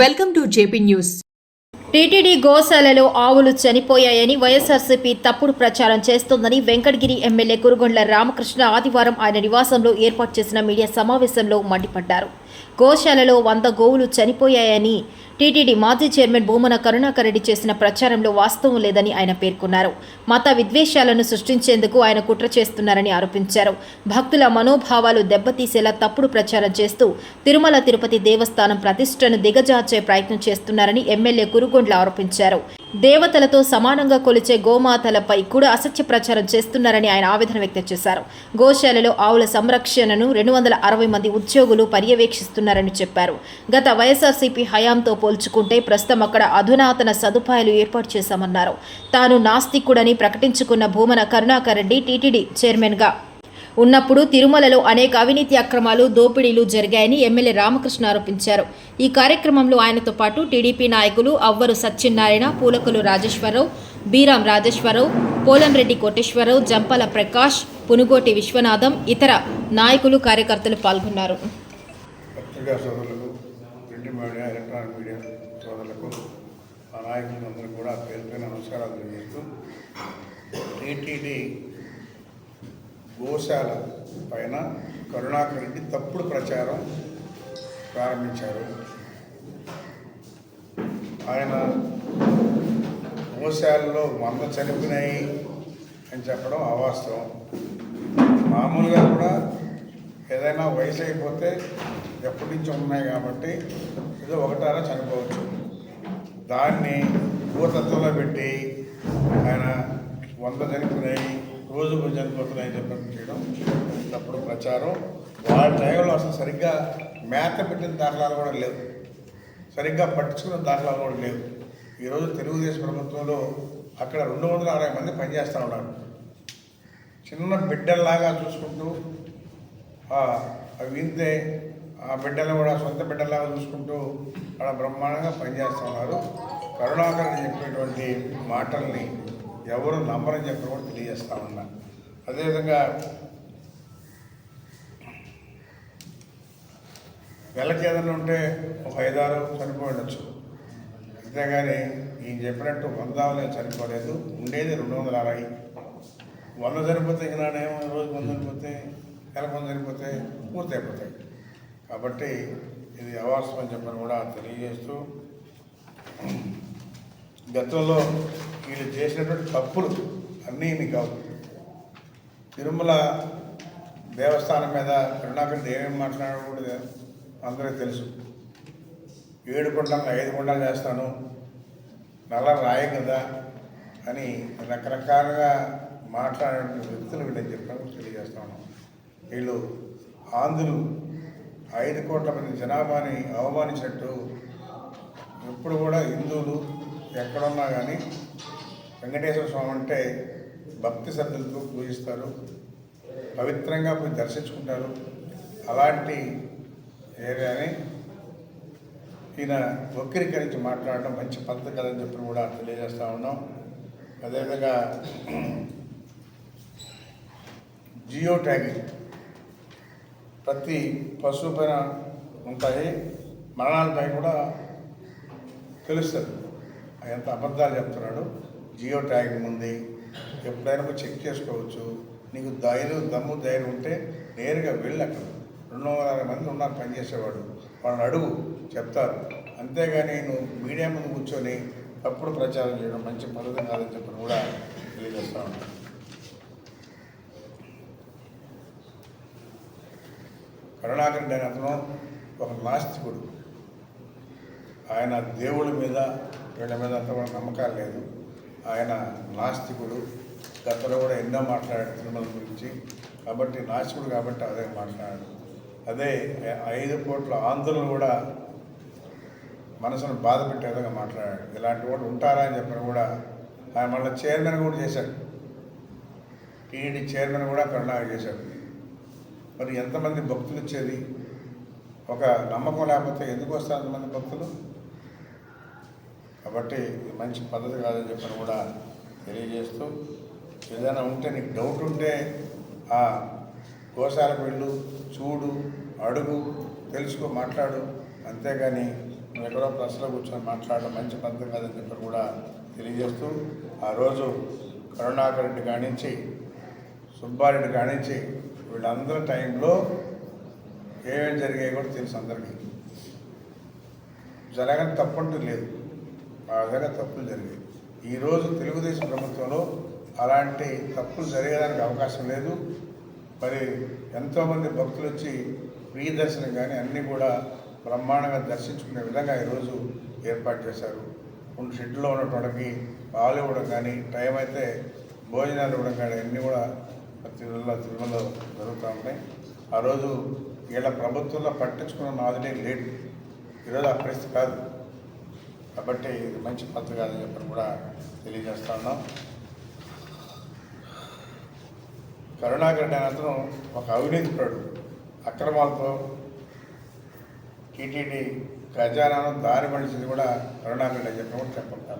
Welcome to JP news. TTD గోశాలలో ఆవులు చనిపోయాయని వైఎస్ఆర్సీపీ తప్పుడు ప్రచారం చేస్తోందని వెంకటగిరి ఎమ్మెల్యే కురుగొండ్ల రామకృష్ణ ఆదివారం ఆయన నివాసంలో ఏర్పాటు చేసిన మీడియా సమావేశంలో మండిపడ్డారు. గోశాలలో వంద గోవులు చనిపోయాయని టీటీడీ మాజీ చైర్మన్ భూమన కరుణాకర్ రెడ్డి చేసిన ప్రచారంలో వాస్తవం లేదని ఆయన పేర్కొన్నారు. మత విద్వేషాలను సృష్టించేందుకు ఆయన కుట్ర చేస్తున్నారని ఆరోపించారు. భక్తుల మనోభావాలు దెబ్బతీసేలా తప్పుడు ప్రచారం చేస్తూ తిరుమల తిరుపతి దేవస్థానం ప్రతిష్టను దిగజార్చే ప్రయత్నం చేస్తున్నారని ఎమ్మెల్యే కురుగొండ్ల ఆరోపించారు. దేవతలతో సమానంగా కొలిచే గోమాతలపై కూడా అసత్య ప్రచారం చేస్తున్నారని ఆయన ఆవేదన వ్యక్తం చేశారు. గోశాలలో ఆవుల సంరక్షణను రెండు వందల అరవై మంది ఉద్యోగులు పర్యవేక్షిస్తున్నారని చెప్పారు. గత వైఎస్ఆర్సీపీ హయాంతో పోల్చుకుంటే ప్రస్తుతం అక్కడ అధునాతన సదుపాయాలు ఏర్పాటు చేశామన్నారు. తాను నాస్తికుడని ప్రకటించుకున్న భూమన కరుణాకర్ రెడ్డి టీటీడీ చైర్మన్గా ఉన్నప్పుడు తిరుమలలో అనేక అవినీతి అక్రమాలు దోపిడీలు జరిగాయని ఎమ్మెల్యే రామకృష్ణ ఆరోపించారు. ఈ కార్యక్రమంలో ఆయనతో పాటు టీడీపీ నాయకులు అవ్వరు సత్యనారాయణ పూలకులు రాజేశ్వరరావు బీరాం రాజేశ్వరరావు పోలంరెడ్డి కోటేశ్వరరావు జంపల ప్రకాష్ పునుగోటి విశ్వనాథం ఇతర నాయకులు కార్యకర్తలు పాల్గొన్నారు. నాయకులందరూ కూడా పేరు పైన నమస్కారాలు తెలియజేస్తూ టీటీడీ గోశాల పైన కరుణాకర్ రెడ్డి తప్పుడు ప్రచారం ప్రారంభించారు. ఆయన గోశాలలో వంద చనిపోయినాయి అని చెప్పడం అవాస్తవం. మామూలుగా కూడా ఏదైనా వయసు అయిపోతే ఎప్పటి నుంచి ఉన్నాయి కాబట్టి ఏదో ఒకటారా చనిపోవచ్చు. దాన్ని భూతత్వంలో పెట్టి ఆయన వంద చనిపోయినాయి రోజు రోజు చనిపోతున్నాయి చెప్పడం చేయడం తప్పుడు ప్రచారం. వాళ్ళ టైంలో అసలు సరిగ్గా మేత పెట్టిన దాఖలాలు కూడా లేవు. సరిగ్గా పట్టించుకున్న దాఖలాలు కూడా లేవు. ఈరోజు తెలుగుదేశం ప్రభుత్వంలో అక్కడ రెండు వందల అరవై మంది పనిచేస్తూ ఉన్నారు. చిన్న బిడ్డల్లాగా చూసుకుంటూ అవి వింతే ఆ బిడ్డలు కూడా సొంత బిడ్డలాగా చూసుకుంటూ అక్కడ బ్రహ్మాండంగా పనిచేస్తున్నారు కరుణాకర్ చెప్పేటువంటి మాటల్ని ఎవరు నమ్మరని చెప్పి కూడా తెలియజేస్తా ఉన్నా. అదేవిధంగా వెళ్ళకి ఏదైనా ఉంటే ఒక ఐదారు చనిపోయి ఉండొచ్చు. అంతేగాని ఈయన చెప్పినట్టు వందలే చనిపోలేదు ఉండేది రెండు వందల అరవై. వంద చనిపోతే ఈనాడేమో రోజు వంద చనిపోతే నెల వంద చనిపోతే పూర్తి అయిపోతాయి. కాబట్టి ఇది అవాస్తవం అని చెప్పని కూడా తెలియజేస్తూ గతంలో వీళ్ళు చేసినటువంటి తప్పులు అన్నీ ఇన్ని కావు. తిరుమల దేవస్థానం మీద కరుణాకర్ ఏమేమి మాట్లాడకూడదు అందరికీ తెలుసు. ఏడు కొండలు ఐదు కొండలు చేస్తాను నల్ల రాయి కదా అని రకరకాలుగా మాట్లాడే వ్యక్తులు వీళ్ళని చెప్పడం తెలియజేస్తాను వీళ్ళు ఆంధ్రులు ఐదు కోట్ల మంది జనాభాని అవమానించినట్టు ఎప్పుడు కూడా హిందువులు ఎక్కడున్నా కానీ వెంకటేశ్వర స్వామి అంటే భక్తి శ్రద్ధలతో పూజిస్తారు పవిత్రంగా పోయి దర్శించుకుంటారు. అలాంటి ఏరియాని ఈయన వక్రీకరించి మాట్లాడడం మంచి పద్ధతి కదని చెప్పి కూడా తెలియజేస్తూ ఉన్నాం. అదేవిధంగా జియో ట్యాగింగ్ ప్రతి పశువు పైన ఉంటాయి. మరణాలపై కూడా తెలుస్తుంది. ఎంత అబద్ధాలు చెప్తున్నాడు. జియో ట్యాగింగ్ ఉంది. ఎప్పుడైనా చెక్ చేసుకోవచ్చు. నీకు ధైర్యం దమ్ము ధైర్యం ఉంటే నేరుగా వెళ్ళి అక్కడ రెండు వందల అరవై మంది ఉన్నారు పనిచేసేవాడు. వాళ్ళని అడుగు చెప్తారు. అంతేగాని నువ్వు మీడియా ముందు కూర్చొని తప్పుడు ప్రచారం చేయడం మంచి పద్ధతి కాదని చెప్పని కూడా తెలియజేస్తా ఉన్నాను కరుణాకర్ అనే అతను ఒక నాస్తికుడు. ఆయన దేవుడి మీద వీళ్ళ మీద అంత నమ్మకాలు లేదు. ఆయన నాస్తికుడు. గతంలో కూడా ఎన్నో మాట్లాడాడు తిరుమల గురించి. కాబట్టి నాస్తికుడు కాబట్టి అదే మాట్లాడాడు. అదే ఐదు కోట్ల ఆంధ్రులు కూడా మనసును బాధ పెట్టే విధంగా మాట్లాడాడు. ఇలాంటి వాళ్ళు ఉంటారా అని చెప్పిన కూడా ఆయన మళ్ళీ చైర్మన్ కూడా చేశాడు. టీడీ చైర్మన్ కూడా కరుణాకర్ చేశాడు. మరి ఎంతమంది భక్తులు ఇచ్చేది ఒక నమ్మకం లేకపోతే ఎందుకు వస్తారు అంతమంది భక్తులు? కాబట్టి ఇది మంచి పద్ధతి కాదని చెప్పని కూడా తెలియజేస్తూ ఏదైనా ఉంటే నీకు డౌట్ ఉంటే ఆ గోశాలకు వెళ్ళు చూడు అడుగు తెలుసుకో మాట్లాడు. అంతేగాని నువ్వు ఎక్కడో ప్రెస్లో కూర్చొని మాట్లాడడం మంచి పద్ధతి కాదని చెప్పని కూడా తెలియజేస్తూ ఆ రోజు కరుణాకర్ రెడ్డి కానించి సుబ్బారెడ్డి కానించి వీళ్ళందరి టైంలో ఏమేమి జరిగాయి కూడా తెలుసు అందరికీ. జరగని తప్పంటూ లేదు. ఆ విధంగా తప్పులు జరిగాయి. ఈరోజు తెలుగుదేశం ప్రభుత్వంలో అలాంటి తప్పులు జరిగేదానికి అవకాశం లేదు. మరి ఎంతోమంది భక్తులు వచ్చి ఫ్రీ దర్శనం కానీ అన్నీ కూడా బ్రహ్మాండంగా దర్శించుకునే విధంగా ఈరోజు ఏర్పాటు చేశారు. కొన్ని షెడ్లో ఉన్నటువంటి పాలు ఇవ్వడం కానీ టైం అయితే భోజనాలు ఇవ్వడం కానీ అన్నీ కూడా తిరుమల తిరుమలలో జరుగుతూ ఉంటాయి ఆ రోజు వీళ్ళ ప్రభుత్వంలో పట్టించుకున్న నాదుడే లేడు. ఈరోజు ఆ పరిస్థితి కాదు. కాబట్టి ఇది మంచి పద్ధతి కాదని చెప్పి కూడా తెలియజేస్తా ఉన్నాం. కరుణాకర్ అనే అతను ఒక అవినీతిపరుడు అక్రమాలతో టీటీడీ ఖజానాను దారి మనిషిది కూడా కరుణాకర్ అని చెప్పి కూడా